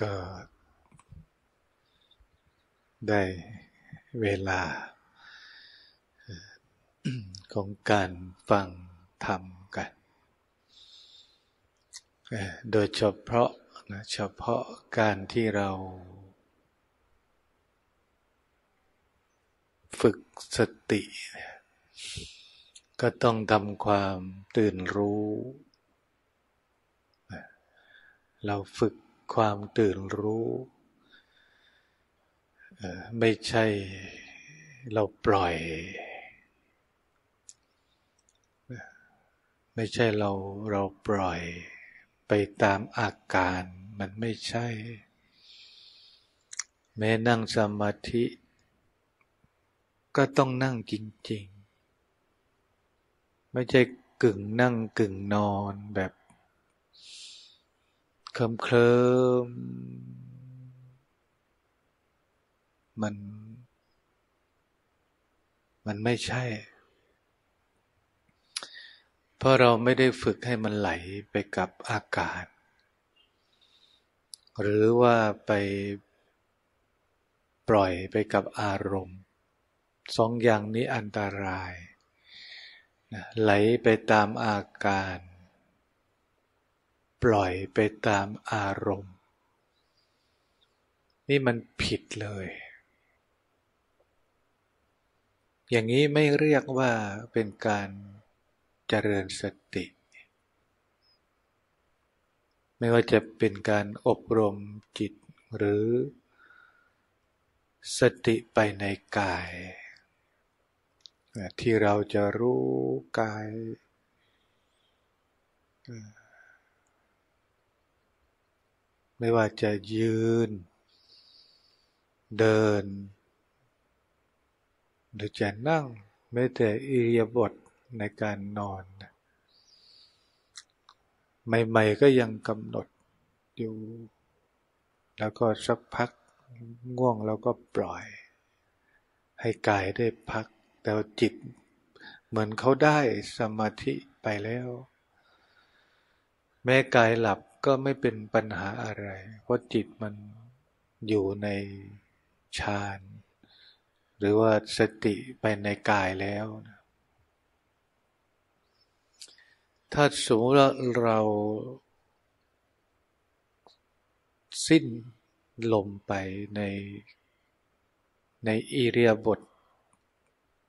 ก็ได้เวลาของการฟังธรรมกัน โดยเฉพาะนะเฉพาะการที่เรา ฝึกสติ ก็ต้องทำความตื่นรู้ เราฝึก ความตื่นรู้ ไม่ใช่เราปล่อย ไม่ใช่เราเราปล่อยไปตามอาการมันไม่ใช่ แม้นั่งสมาธิ ก็ต้องนั่งจริง ๆ ไม่ใช่กึ่งนั่งกึ่งนอนแบบ เคลิมเคลิมมัน มันไม่ใช่ เพราะเราไม่ได้ฝึกให้มันไหลไปกับอากาศ หรือว่าไปปล่อยไปกับอารมณ์สองอย่างนี้อันตราย ไหลไปตามอาการ ปล่อยไปตามอารมณ์ นี่มันผิดเลย อย่างนี้ไม่เรียกว่าเป็นการเจริญสติ ไม่ว่าจะเป็นการอบรมจิตหรือ สติไปในกาย ที่เราจะรู้กาย ไม่ว่าจะยืน เดิน หรือจะนั่งไม่แต่อิริยาบถในการนอน ใหม่ๆก็ยังกำหนดอยู่ แล้วก็สักพักง่วงแล้วก็ปล่อย ให้กายได้พัก แต่จิต เหมือนเขาได้สมาธิไปแล้ว แม้กายหลับ ก็ไม่เป็นปัญหาอะไร เพราะจิตมันอยู่ในฌาน หรือว่าสติไปในกายแล้ว ถ้าสมมติเรา สิ้นลมไปในในอิเรียบท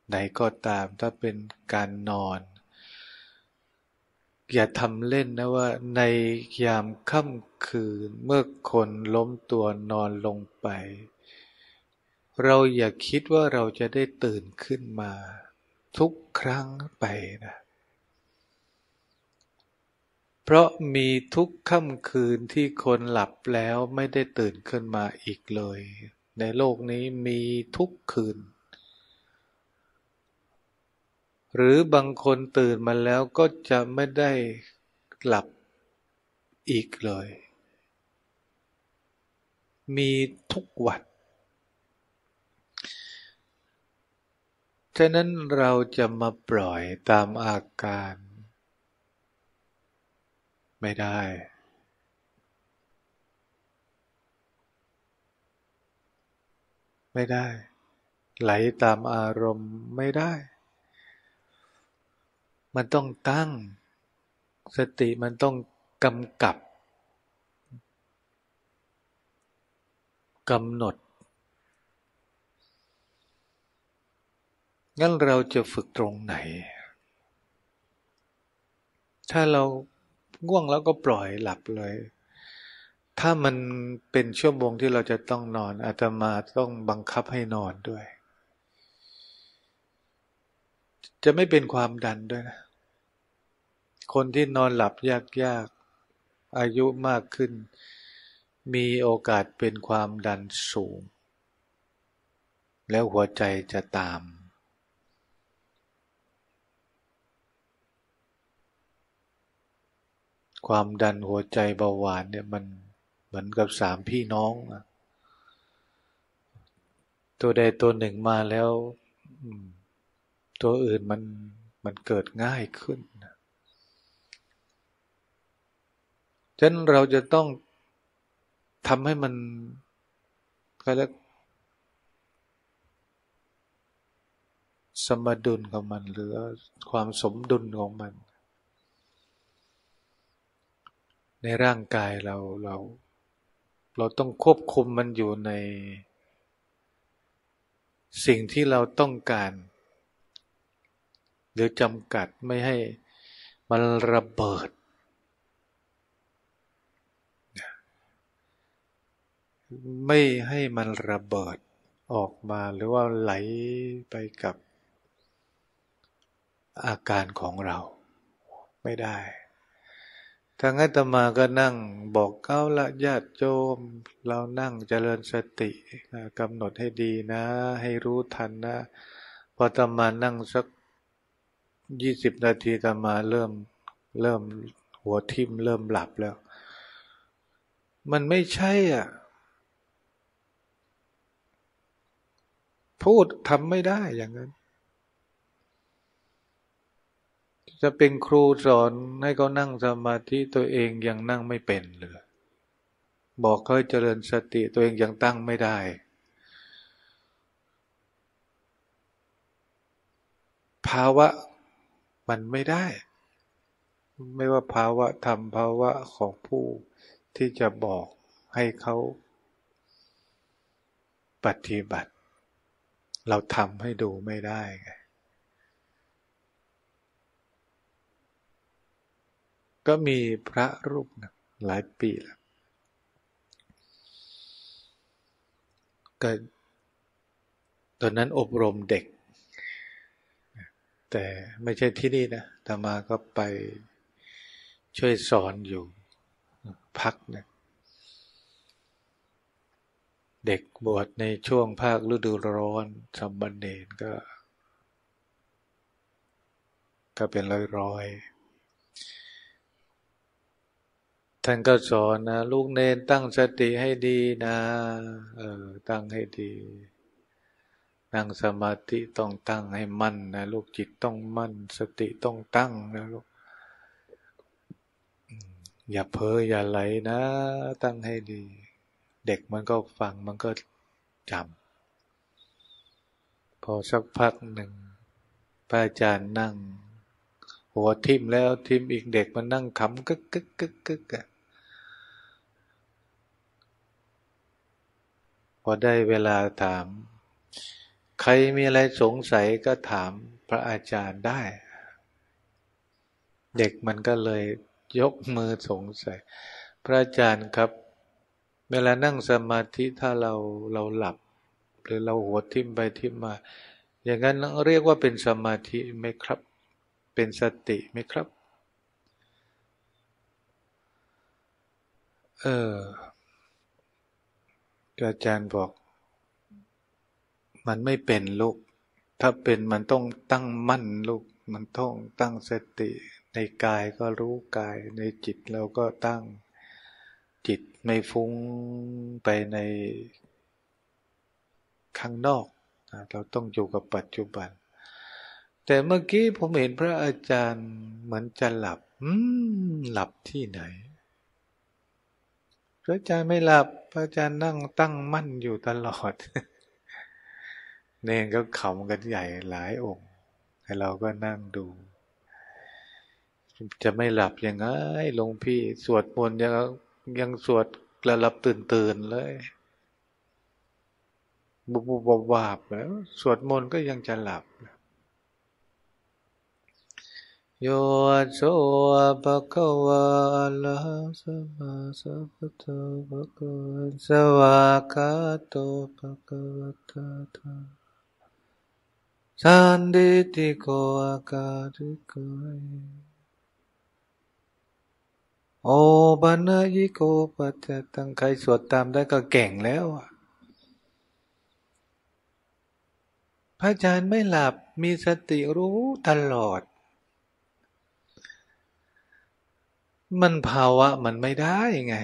ไหนก็ตามถ้าเป็นการนอน อย่าทำเล่นนะว่า ในยามค่ำคืนเมื่อคนล้มตัวนอนลงไป เราอย่าคิดว่าเราจะได้ตื่นขึ้นมา ทุกครั้งไปนะ เพราะมีทุกค่ำคืนที่คนหลับแล้วไม่ได้ตื่นขึ้นมาอีกเลย ในโลกนี้มีทุกคืน หรือบางคนตื่นมาแล้วก็จะไม่ได้หลับอีกเลย มีทุกวันฉะนั้นเราจะมาปล่อยตามอาการ ไม่ได้ ไม่ได้ ไหลตามอารมณ์ไม่ได้ มันต้องตั้ง สติมันต้องกำกับกำหนด งั้นเราจะฝึกตรงไหน ถ้าเราง่วงแล้วก็ปล่อยหลับเลย ถ้ามันเป็นชั่วโมงที่เราจะต้องนอนอาตมาต้องบังคับให้นอนด้วย จะไม่เป็นความดันด้วยนะ คนที่นอนหลับยากๆ อายุมากขึ้น มีโอกาสเป็นความดันสูง แล้วหัวใจจะตาม ความดันหัวใจเบาหวานเนี่ยมันเหมือนกับสามพี่น้องตัวใดตัวหนึ่งมาแล้ว ตัวอื่นมันมันเกิดง่ายขึ้นฉะนั้นเราจะต้องทำให้มันก็แล้วสมดุลของมันหรือความสมดุลของมัน ในร่างกายเราเรา เราต้องควบคุมมันอยู่ใน สิ่งที่เราต้องการ หรือจำกัดไม่ให้มันระเบิด ไม่ให้มันระเบิดออกมาหรือว่าไหลไปกับอาการของเรา ไม่ได้ทางอาตมาก็นั่งบอกเขาละญาติโยมเรานั่งเจริญสติกำหนดให้ดีนะ ให้รู้ทันนะ พอตมานั่งสัก ยี่สิบนาทีตมาเริ่มเริ่มหัวทิ่มเริ่มหลับแล้ว มันไม่ใช่อะ พูดทำไม่ได้อย่างนั้น จะเป็นครูสอนให้เขานั่งสมาธิตัวเองยังนั่งไม่เป็นเลย บอกเขาเจริญสติตัวเองยังตั้งไม่ได้ภาวะ มันไม่ได้ ไม่ว่าภาวะธรรมภาวะของผู้ที่จะบอกให้เขาปฏิบัติ เราทำให้ดูไม่ได้ไงก็มีพระรูปนะหลายปีแล้วก็ตอนนั้นอบรมเด็ก แต่ไม่ใช่ที่นี่นะแต่มาก็ไปช่วยสอนอยู่ พักนะเด็กบวชในช่วงภาคฤดูร้อนสมบันเนนก็ ก็เป็นร้อยๆท่านก็สอนนะ ลูกเนนตั้งสติให้ดีนะ เออ ตั้งให้ดี นั่งสมาธิต้องตั้งให้มั่นนะลูกจิตต้องมั่น สติต้องตั้งนะลูกอย่าเพ้ออย่าไหลนะ ตั้งให้ดี เด็กมันก็ฟังมันก็จำพอสักพักหนึ่งพระอาจารย์นั่ง หัวทิ่มแล้วทิ่มอีกเด็กมันนั่งขำกึกกึกกึกกึกอะพอได้เวลาถาม ใครมีอะไรสงสัยก็ถามพระอาจารย์ได้ เด็กมันก็เลยยกมือสงสัย พระอาจารย์ครับ เวลานั่งสมาธิถ้าเราเราหลับ หรือเราหัวทิ่มไปทิ่มมา อย่างนั้นเรียกว่าเป็นสมาธิไหมครับ เป็นสติไหมครับ เอออาจารย์บอก มันไม่เป็นลูก ถ้าเป็นมันต้องตั้งมั่นลูก มันต้องตั้งสติ ในกายก็รู้กาย ในจิตเราก็ตั้งจิตไม่ฟุ้งไปในข้างนอก เราต้องอยู่กับปัจจุบัน แต่เมื่อกี้ผมเห็นพระอาจารย์เหมือนจะหลับ อืม หลับที่ไหน พระอาจารย์ไม่หลับ พระอาจารย์นั่งตั้งมั่นอยู่ตลอด เนงก็ขำกันใหญ่หลายองค์ให้เราก็นั่งดู จะไม่หลับยังไงหลวงพี่สวดมนต์ยังยังสวดกระลับตื่นตื่นเลยบุบบุบวาบแล้วสวดมนต์ก็ยังจะหลับโยโสภะคะวะละสัมมาสัพพุทโธภะคะวะสวากาโตภะคะวะตาธา นติติโกอาการิโกโอบันยิโกปัจจตังใครสวดตามได้ก็เก่งแล้วพระอาจารย์ไม่หลับมีสติรู้ตลอด มันภาวะมันไม่ได้ไง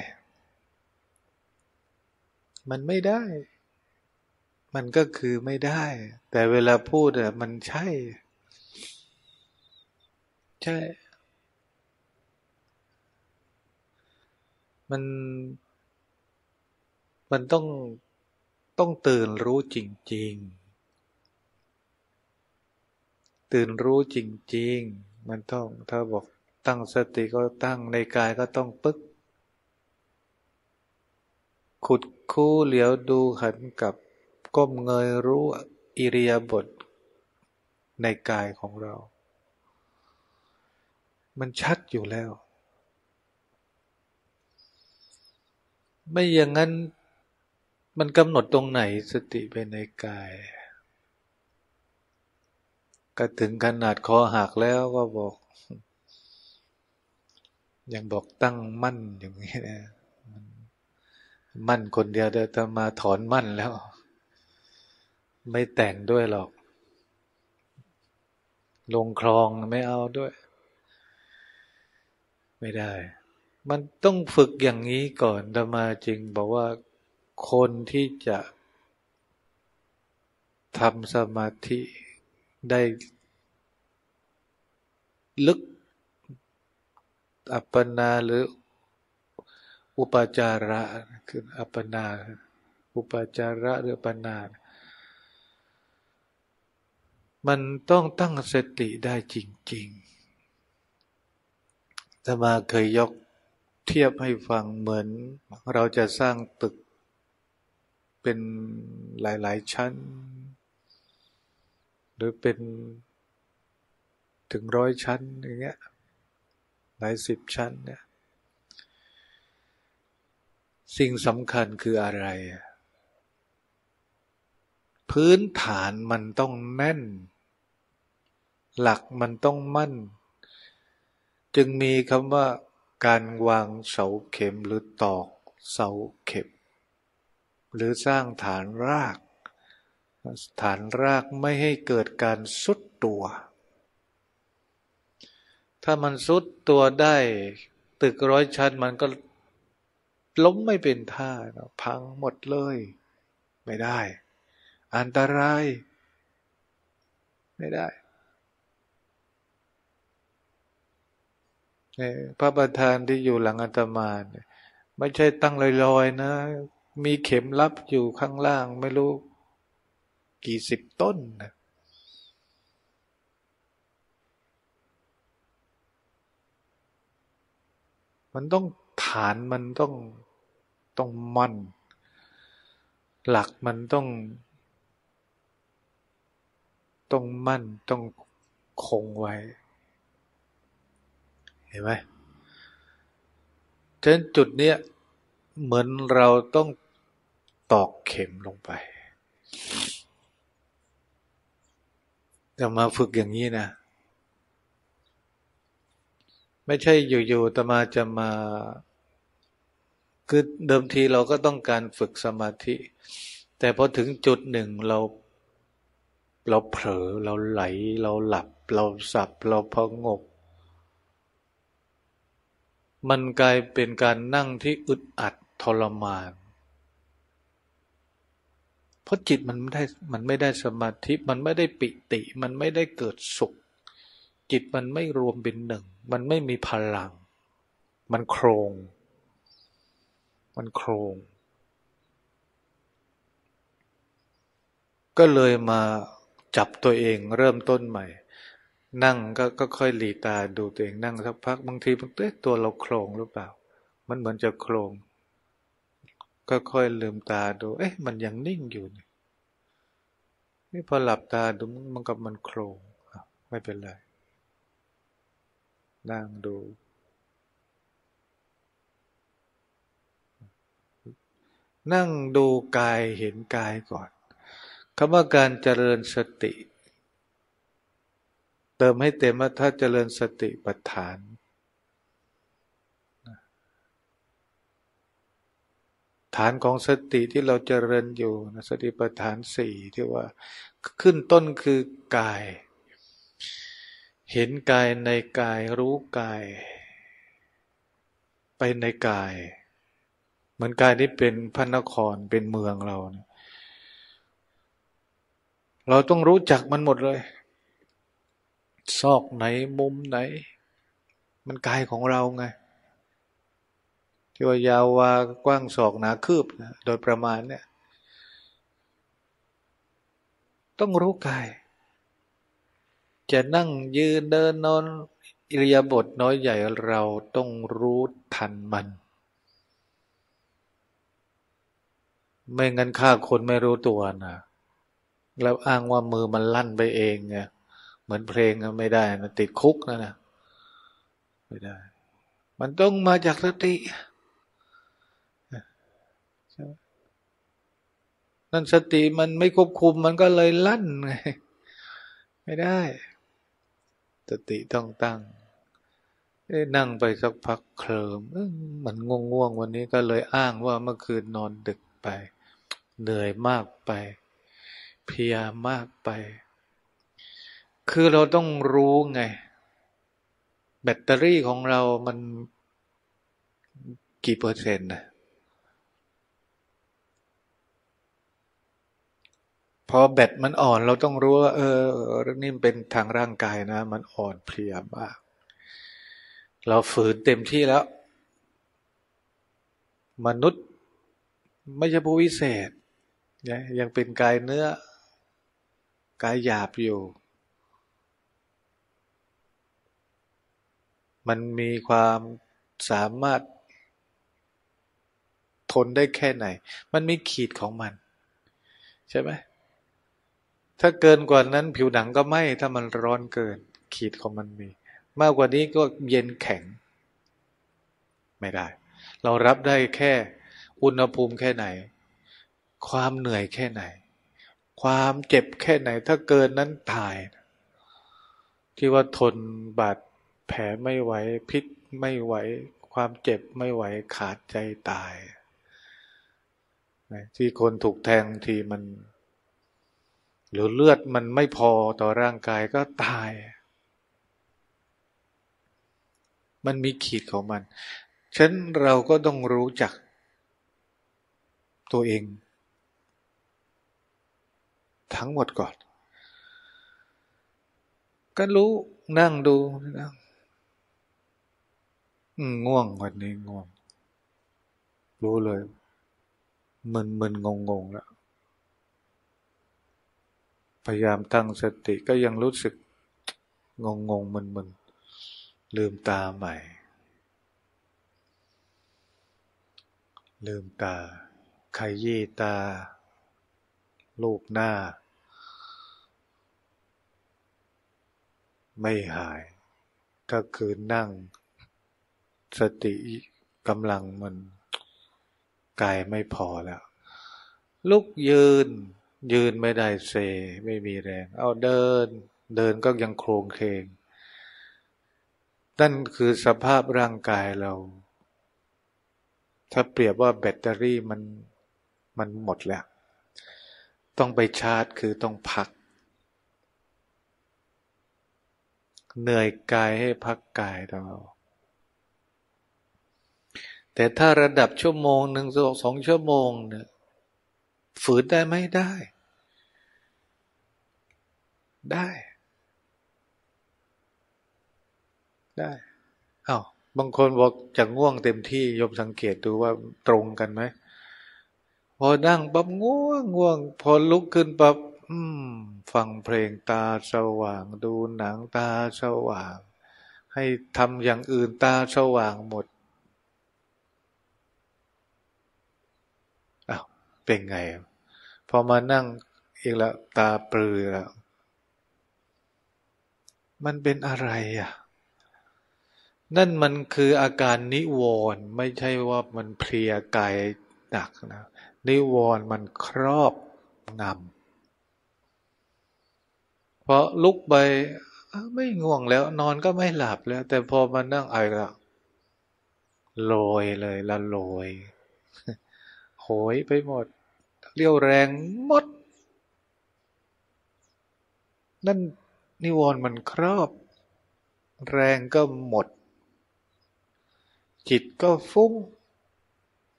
มันไม่ได้ มันก็คือไม่ได้ แต่เวลาพูดอะมันใช่ ใช่ มัน มันต้องต้องตื่นรู้จริง ๆ ตื่นรู้จริง ๆ มันต้องถ้าบอกตั้งสติก็ตั้งในกายก็ต้องปึ๊ก ขุดคู่เหลียวดูหันกับ ก้มเงยรู้อิริยาบถในกายของเรา มันชัดอยู่แล้ว ไม่อย่างนั้นมันกำหนดตรงไหนสติไปในกาย ก็ถึงขนาดคอหักแล้วก็บอก ยังบอกตั้งมั่นอย่างนี้นะมั่นคนเดียวเดี๋ยวจะมาถอนมั่นแล้ว ไม่แต่งด้วยหรอก ลงคลองไม่เอาด้วย ไม่ได้ มันต้องฝึกอย่างนี้ก่อนธรรมาจริงบอกว่าคนที่จะทำสมาธิได้ลึกอัปปนาหรืออุปจาระคืออัปปนา อุปจาระหรือปนา มันต้องตั้งสติได้จริงๆธรรมาเคยยกเทียบให้ฟังเหมือนเราจะสร้างตึกเป็นหลายๆชั้น หรือเป็นถึงร้อยชั้นอย่างเงี้ยหลายสิบชั้นเนี่ยสิ่งสำคัญคืออะไร พื้นฐานมันต้องแน่น หลักมันต้องมั่น จึงมีคำว่า การวางเสาเข็มหรือตอกเสาเข็ม หรือสร้างฐานราก ฐานรากไม่ให้เกิดการสุดตัว ถ้ามันสุดตัวได้ ตึกร้อยชั้นมันก็ล้มไม่เป็นท่าพังหมดเลย ไม่ได้ อันตราย ไม่ได้พระประธานที่อยู่หลังอาตมาเนี่ยไม่ใช่ตั้งลอยๆนะ มีเข็มลับอยู่ข้างล่าง ไม่รู้ กี่สิบต้นนะมันต้องฐานมันต้องต้องมั่น หลักมันต้อง ต้องมั่นต้องคงไว้ เห็นไหมฉะนั้นจุดเนี้ยเหมือนเราต้องตอกเข็มลงไปจะมาฝึกอย่างนี้นะ ไม่ใช่อยู่ๆตมาจะมาคือเดิมทีเราก็ต้องการฝึกสมาธิ แต่พอถึงจุดหนึ่งเรา เราเผลอเราไหล เราหลับ เราสับ เราพงบมันกลายเป็นการนั่งที่อึดอัดทรมาน เพราะจิตมันไม่ได้มันไม่ได้สมาธิมันไม่ได้ปิติ มันไม่ได้เกิดสุข จิตมันไม่รวมเป็นหนึ่ง มันไม่มีพลัง มันโครง มันโครงก็เลยมา จับตัวเองเริ่มต้นใหม่ นั่งก็ก็ค่อยหลีตาดูตัวเองนั่งสักพักบางทีมันเอ๊ะตัวเราโครงหรือเปล่า มันเหมือนจะโครง ก็ค่อยลืมตาดู เอ๊ะ มันยังนิ่งอยู่นี่นี่พอหลับตาดูมันกับมันโครงไม่เป็นไร นั่งดูนั่งดูกายเห็นกายก่อน คำว่าการเจริญสติ เติมให้เต็มว่าถ้าเจริญสติปัฏฐาน ฐานของสติที่เราเจริญอยู่นะสติปัฏฐานสี่ที่ว่าขึ้นต้นคือกาย เห็นกายในกายรู้กาย ไปในกาย เหมือนกายที่เป็นพระนครเป็นเมืองเรานะ เราต้องรู้จักมันหมดเลย ซอกไหนมุมไหน มันกายของเราไงที่ว่ายาววากว้างศอกหนาคืบ โดยประมาณเนี่ย ต้องรู้กาย จะนั่งยืนเดินนอนอิริยาบถน้อยใหญ่เราต้องรู้ทันมัน ไม่งั้นฆ่าคนไม่รู้ตัวนะ แล้วอ้างว่ามือมันลั่นไปเองไงเหมือนเพลงไม่ได้นะติดคุกนะนะไม่ได้ มันต้องมาจากสตินั่นสติมันไม่ควบคุมมันก็เลยลั่นไงไม่ได้ สติต้องตั้งนั่งไปสักพักเคลิมมันง่วงๆวันนี้ก็เลยอ้างว่าเมื่อคืนนอนดึกไป เหนื่อยมากไป เพียมากไป คือเราต้องรู้ไง แบตเตอรี่ของเรามันกี่เปอร์เซ็นต์นะพอแบตมันอ่อนเราต้องรู้ว่า เออนี่เป็นทางร่างกายนะ มันอ่อนเพลียมาก เราฝืนเต็มที่แล้ว มนุษย์ไม่ใช่ผู้วิเศษยังเป็นกายเนื้อ กายหยาบอยู่ มันมีความสามารถทนได้แค่ไหน มันมีขีดของมัน ใช่ไหม ถ้าเกินกว่านั้นผิวหนังก็ไหม้ถ้ามันร้อนเกิน ขีดของมันมี มากกว่านี้ก็เย็นแข็ง ไม่ได้ เรารับได้แค่อุณหภูมิแค่ไหน ความเหนื่อยแค่ไหน ความเจ็บแค่ไหนถ้าเกินนั้นตาย ที่ว่าทนบาดแผลไม่ไหวพิษไม่ไหว ความเจ็บไม่ไหวขาดใจตายที่คนถูกแทงทีมัน หรือเลือดมันไม่พอต่อร่างกายก็ตาย มันมีขีดของมัน ฉะนั้นเราก็ต้องรู้จักตัวเอง ทั้งหมดก่อน ก็รู้นั่งดูนั่งง่วงวันนี้ง่วง รู้เลยมึนมึนงงงแล้ว พยายามตั้งสติก็ยังรู้สึก งงงมึนมึนลืมตาใหม่ ลืมตาขยี้ตา ลูกหน้า ไม่หาย ก็คือนั่ง สติกำลังมันกายไม่พอแล้ว ลุกยืน ยืนไม่ได้เซ ไม่มีแรง เอาเดิน เดินก็ยังโครงเคงนั่นคือสภาพร่างกายเรา ถ้าเปรียบว่าแบตเตอรี่มันมันหมดแล้ว ต้องไปชาร์จคือต้องพัก เหนื่อยกายให้พักกายเรา แต่ถ้าระดับชั่วโมงหนึ่งสองชั่วโมงเนี่ยฝืนได้ไหมได้ ได้ ได้อา้าวบางคนบอกจะง่วงเต็มที่ยมสังเกตดูว่าตรงกันไหม พอนั่งปั๊บง่วงง่วง พอลุกขึ้นปั๊บฟังเพลงตาสว่าง ดูหนังตาสว่าง ให้ทำอย่างอื่นตาสว่างหมดอ้าวเป็นไง พอมานั่งอีกแล้วตาปลือแล้วมันเป็นอะไรอะ นั่นมันคืออาการนิวรณ์ไม่ใช่ว่ามันเพลียกายหนักนะ นิวรณ์มันครอบงำเพราะลุกไปไม่ง่วงแล้ว นอนก็ไม่หลับแล้ว แต่พอมานั่งไอ้ละลอยเลยละลอยโหยไปหมด เรียวแรงหมด นั่นนิวรณ์มันครอบ แรงก็หมด จิตก็ฟุ้ง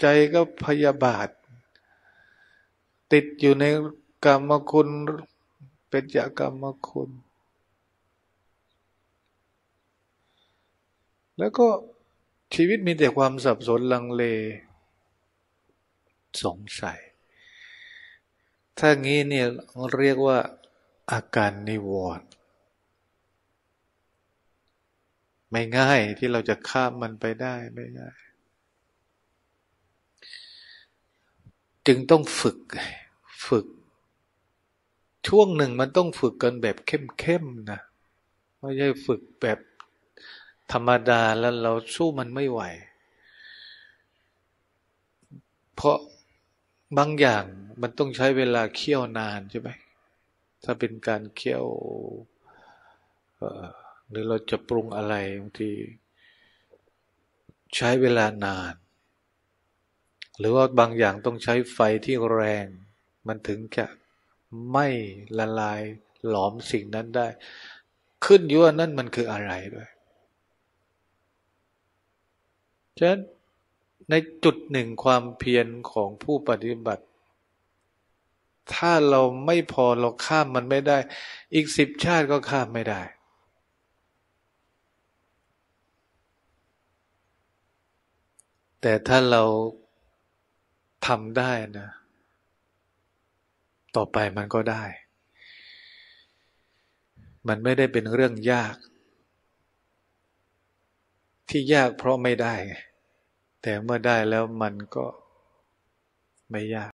ใจก็พยาบาท ติดอยู่ในกรรมคุณเป็นยากรรมคุณ แล้วก็ชีวิตมีแต่ความสับสนลังเล สงสัย ถ้างี้เนี่ยเรียกว่าอาการนิวรณ์ไม่ง่ายที่เราจะข้ามมันไปได้ไม่ง่าย จึงต้องฝึกฝึก ช่วงหนึ่งมันต้องฝึกกันแบบเข้มๆนะไม่ใช่ฝึกแบบธรรมดาแล้วเราสู้มันไม่ไหว เพราะบางอย่างมันต้องใช้เวลาเคี่ยวนานใช่ไหมถ้าเป็นการเคี่ยวหรือเราจะปรุงอะไรบางทีใช้เวลานาน หรือว่าบางอย่างต้องใช้ไฟที่แรง มันถึงจะไม่ละลายหลอมสิ่งนั้นได้ ขึ้นอยู่ว่านั่นมันคืออะไรด้วยฉะนั้นในจุดหนึ่งความเพียรของผู้ปฏิบัติ ถ้าเราไม่พอเราข้ามมันไม่ได้ อีกสิบชาติก็ข้ามไม่ได้ แต่ถ้าเรา ทำได้นะ ต่อไปมันก็ได้ มันไม่ได้เป็นเรื่องยาก ที่ยากเพราะไม่ได้ แต่เมื่อได้แล้วมันก็ไม่ยาก